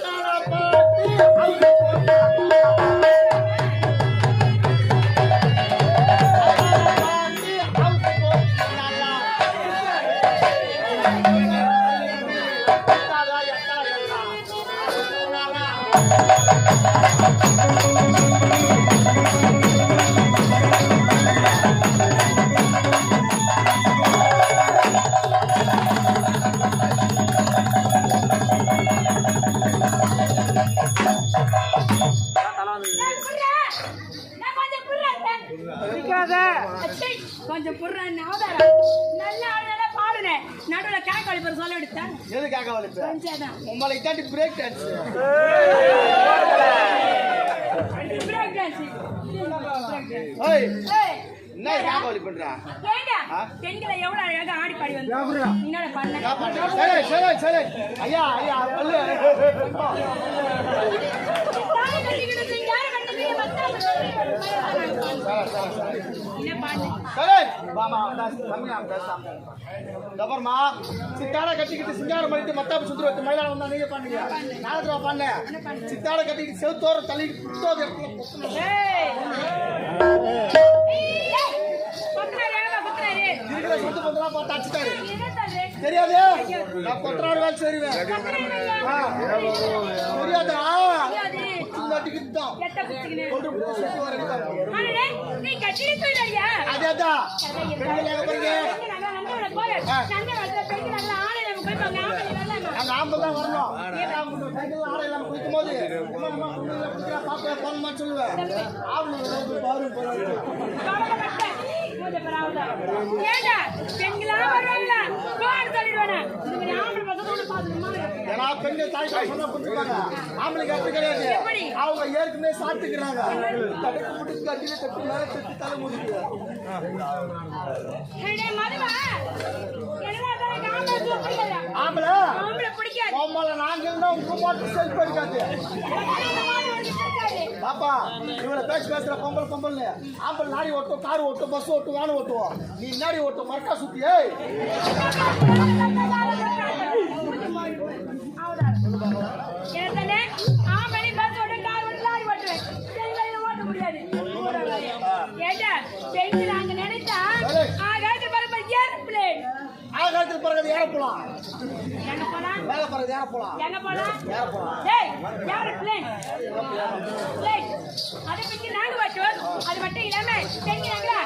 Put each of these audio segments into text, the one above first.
நான் கொஞ்சம் அவதாரம் நல்ல ஆளுநரா பாடுனேன் நடுவுல கேக்க வலிப்பர் சொல்ல எடுத்தேன் எதுக்காக வலிப்பு கொஞ்சம் தான் உங்களை தாண்டி பிரேக் டான்ஸ் பிரேக் டான்ஸ் என்ன ஏன் வலி பண்ற? ஏண்டா? ஆ? பெண்களை எவ்வளவு அழகா ஆடி பாடி வந்து என்னடா பண்ண சரி சரி சரி. ஐயா ஐயா பல்லு. தாலி கட்டிக்கிட்டு யாரை கட்டிக்கிட்டு மத்தாம என்ன பாடு சரி. சித்தாட கட்டிக்கிட்டு சிங்காரம் பண்ணிட்டு மத்தாப்பு சுந்தர வச்சு மயிலாட வந்தா நீங்க பண்ணீங்க பண்ணேன் சித்தாட கட்டிக்கிட்டு செவுத்தோர தள்ளிட்டு குத்தோத இருக்கிற சொத்து பந்தெல்லாம் பார்த்து அடிச்சுட்டாரு. தெரியாது? நான் வேலை ஆ, தெரியாதா? இந்த டிக்கெட் தான் எட்ட குத்திக்கினே. கொண்டு போய் சுத்தி வர எடுத்தாங்க. அடடே நீ கட்டிட்டு போயிடாடியா அதே தான் பெண்கள் எங்க போறீங்க அங்க தான் வரணும். ஆடை இல்லாம குளிக்கும் போது சொல்லுவேன் பெண்கள் தாய் சொன்னா புரிஞ்சுப்பாங்க. ஆம்பளைக்கு அப்படி கிடையாது? அவங்க ஏற்கனவே சாப்பிட்டுக்கிறாங்க. தடுக்கு முட்டுக்கு அடியில தட்டு மேல தட்டு தலை முடியுது ஆம்பளை? கோமால நாங்க இருந்தா உங்க மாட்டு செல்ஃப் அடிக்காது. பாப்பா இவனை பேசுற பொம்பல் பொம்பல்னு ஆம்பளை லாரி ஓட்டும் கார் ஓட்டும் பஸ் ஓட்டும் வேன் ஓட்டுவோம் நீ முன்னாடி ஓட்டும் மரக்கா சுத்தி பிறகு ஏற போலாம் மேல பிறகு ஏற போலாம் எங்க போலாம் ஏற போலாம் டேய் யாரு பிளேன் பிளேன் அதை பத்தி நாங்க வச்சோம். அது மட்டும் இல்லாம தெரிஞ்சாங்களா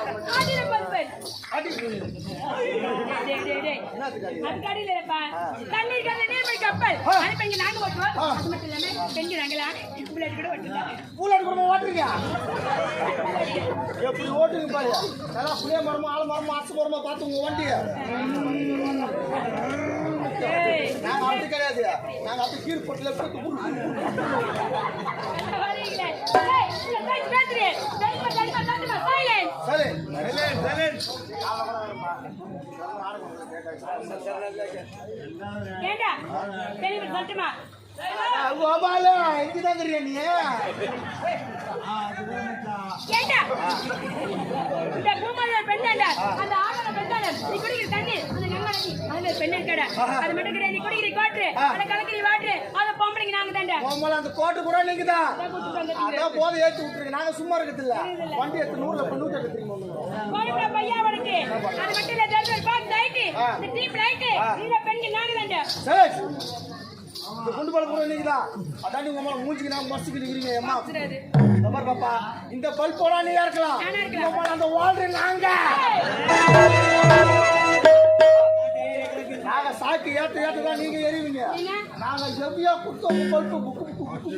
எப்படி ஓட்டுங்க பாரு. நல்லா புளிய மரமா ஆள் மரமா அரசு மரமா பார்த்து உங்க வண்டி. டேய் நாங்க அப்படி கிடையாது. நாங்க அப்படி கீழ் போட்டுல போட்டு ஏண்டா? தெரியுமா சொல்லட்டுமா கோபால எங்கதான் தெரியா நீ? ஏண்டா? இந்த பூமால பெண்ணாண்டா அந்த ஆடல பெண்ணாண்டா நீ குடிக்கிற தண்ணி? அந்த கங்கா நதி அதுல ஒரு பெண்ணு இருக்கடா? அது மட்டும் கிடையாது நீ குடிக்கிற கோட்ரு. அந்த கலக்கிற அத நாங்க கோபால அந்த கோட்டு கூட கூட்டிட்டு வந்துட்டீங்க. அதான் போதை ஏத்தி விட்டுருக்கு. நாங்க சும்மா இருக்கிறது இல்ல? வண்டி எடுத்து நூறுல ஜெர்மன் பாக் லைட் இந்த நாங்க குண்டு பால் கூட நீங்கதான் அதான் நீங்க உங்களை மூஞ்சிக்கு நான் மஸ்துக்கு நிக்கிறீங்க அம்மா. மாதிரி பாப்பா இந்த பல்போட நீங்க இருக்கலாம். உங்களை அந்த வாழ்ற நாங்க. நாங்க சாக்கு ஏத்து ஏத்து தான் நீங்க எறிவீங்க? நாங்க எவ்வியா குத்தோம் பல்பு புக்கு புக்கு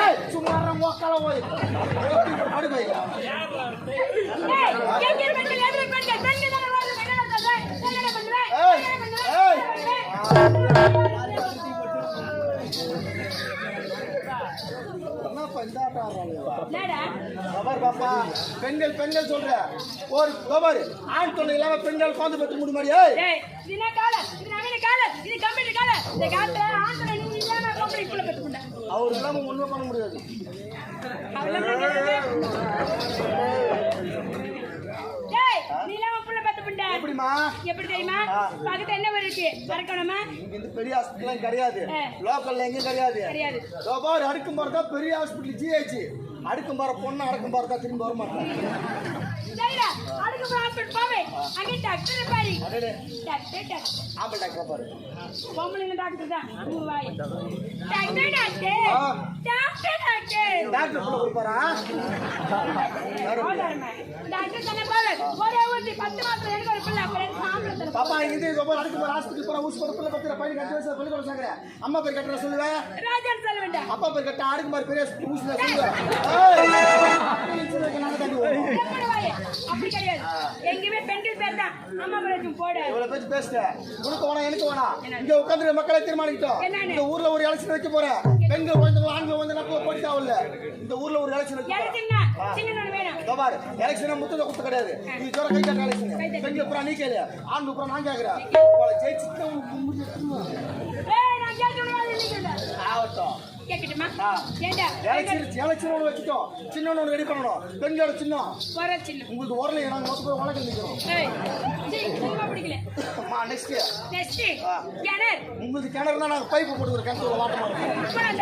ஏய், சும்மா மொக்கால போய் அடு போய். ஏய் எங்க பெண்கள் பெண்கள் சொல்ற. ஒரு கபர் ஆண் தொல்லை இல்லாம பெண்கள் பாந்து பெற்று முடியும் ஏய் டேய் இது என்ன கால இது நவீன கால இது கம்ப்யூட்டர் கால இந்த காலத்துல ஆண்களை நீ இல்லாம கம்பெனி குள்ள பெற்றுக்கொண்ட அவர் இல்லாம ஒண்ணுமே பண்ண முடியாது. நீ இல்லாம புள்ள பெத்து புண்டை. எப்படிமா எப்படி தெரியுமா. பக்கத்துல என்ன இருக்கு? அரக்கணமா இங்க பெரிய ஹாஸ்பிட்டல் கிடையாது. லோக்கல்ல எங்கேயும் கிடையாது. அடுக்கும் தான் பெரிய ஹாஸ்பிட்டல் ஜிஹெச் அடுக்கும் பாரு பொண்ணு அடக்கும் பாரு தான் திரும்ப வர மாட்டேன். சரிடா அதுக்கு அப்புறம் ஹாஸ்பிட்டல் போவே அங்க டாக்டர் அடடே டாக்டர் டாக்டர் ஆம்பளை டாக்டர் பாரு பொம்பளைங்க டாக்டர் தான் வாய் doctor doctor. Doctor doctor doctor கொடுப்பாரா போதாருமே. டாக்டர் தானே பாரு ஒரே ஊசி பத்து மாசத்துல எனக்கு ஒரு பிள்ளை அப்புறம் எனக்கு ஆம்பளை தரேன். பாப்பா இங்க இருந்து ரொம்ப அடுக்கு போற ஹாஸ்பிட்டல் போற ஊசி போற பிள்ளை பத்திர பையன் கட்டி வச்சு பள்ளி கொடுத்தாங்க அம்மா பேர் கட்டுற அப்பா பேர் கட்ட மாதிரி பெரிய ஊசி ஏய், அப்படி கிடையாது. எங்கேயுமே பெண்கள் பேர் தான். அம்மா பேர் போட இவ்வளவு பேச்சு பேசுற உனக்கு வேணாம் எனக்கு வேணாம். இங்க உட்கார்ந்து மக்களை தீர்மானிக்கிட்டோம்? இந்த ஊர்ல ஒரு எலெக்ஷன் வைக்க போறேன். பெண்கள் குழந்தைங்க ஆண்கள் வந்து நம்ம போட்டி ஆகல இந்த ஊர்ல ஒரு எலெக்ஷன் பாரு எலெக்ஷன் முத்துல குத்து கிடையாது. இது ஜோர கை காட்ட. எலெக்ஷன் பெண்கள் பூரா நீ கேளு. ஆண்கள் பூரா நான் கேக்குறேன். உங்களை ஜெயிச்சுட்டு ஆகட்டும். பெண்களோட சின்ன உங்களுக்கு உரல நாங்க மொத்த பேர் உலகம். கிணறு உங்களுக்கு கிணறுனா நாங்க பைப்பு போட்டு ஒரு கிணத்துல வாட்ட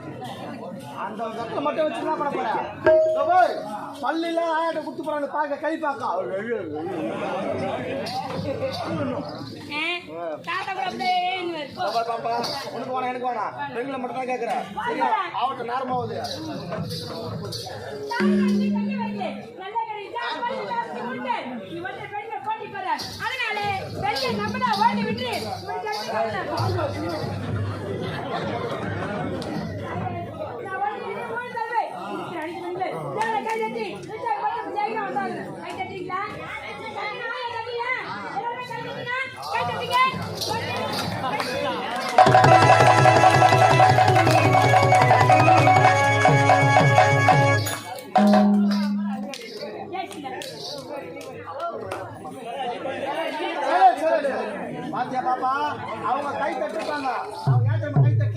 அந்த வெத்தலை மட்டும் வச்சு என்ன பண்ண போற இதோ பாரு, பல்லில ஆயாட்ட குத்து போறாங்க பாக்க கை பாக்கா ஆ, தாத்தா கூட அப்படியே ஏறுவாரு. போ. பாப்பா உனக்கு எனக்கு வேணாம் பெண்களை மட்டும் தான் கேட்கறேன் சரியா ஜாஸ்தி உண்டு. நீ வந்து பெண்கள் போட்டி போற. அதனால பெண்கள் நம்மள ஓடி விட்டு இப்படி கட்டி நான் ஓடி விட்டு மூணு தடவை. இப்படி அடிச்சு பெண்கள். மேல கை தட்டி, விட்டா மட்டும் ஜெயிக்க வந்தாங்க. கை தட்டிங்களா? தட்டினா, தட்டினா? எல்லாரும் கை தட்டினா? கை தட்டிங்க. ஏசில. சரி, சரி. பாத்தியா பாப்பா? அவங்க கை தட்டுப்பாங்க அவங்க ஏன்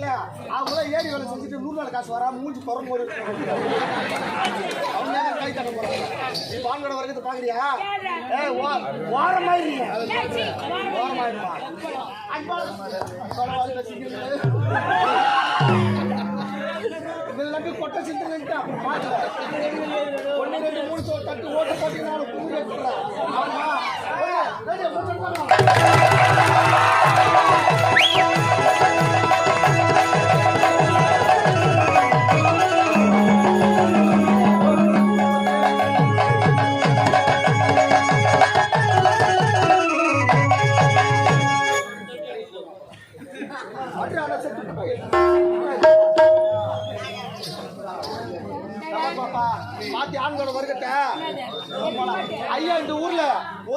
தெரியுமா கை தட்டல அவங்க ஏறி வேலை செஞ்சுட்டு நூறு நாள் காசு வரா மூஞ்சி பிறந்து ஒரு அவங்க கை தட்ட போறாங்க? நீ வரைக்கும் பாக்குறியா? ஏ வாரம் வார மாதிரிமா அன்பா. பரவாயில்ல இதெல்லாம் கொட்டை சிந்துட்டு அப்புறம் பாத்துல ஒண்ணு ரெண்டு மூணு தட்டு ஓட்டு போட்டு நான் கூறி வச்சுக்கிறேன் ஆமா. ஏய்,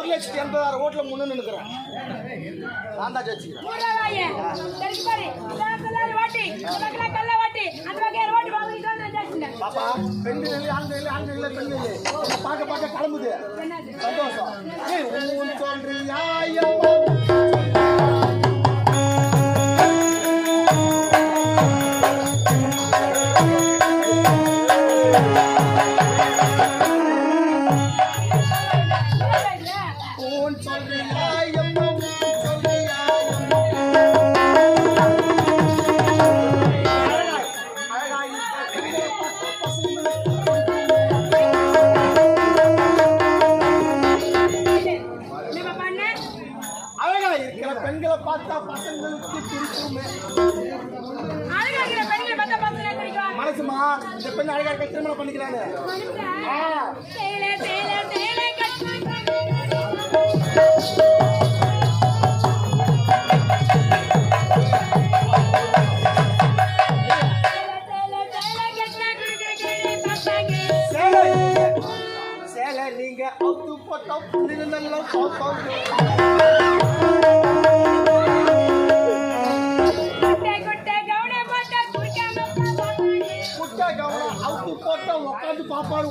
ஒரு லட்சத்தி எண்பதாயிரம் ஓட்டுல முன்னு நின்னுக்கிறேன். நான் தான் ஜெயிச்சுக்கிறேன். பாப்பா பெண்கள் இல்லை ஆண்கள் இல்லை ஆண்கள் இல்லை பெண்கள் இல்லை பார்க்க பார்க்க கிளம்புது? சந்தோஷம். ஏய், ஊன் சேலை. சேலை நீங்க அவுத்து போட்டோம். நல்லா பார்த்தோம் உட்காந்து பாப்பாரு.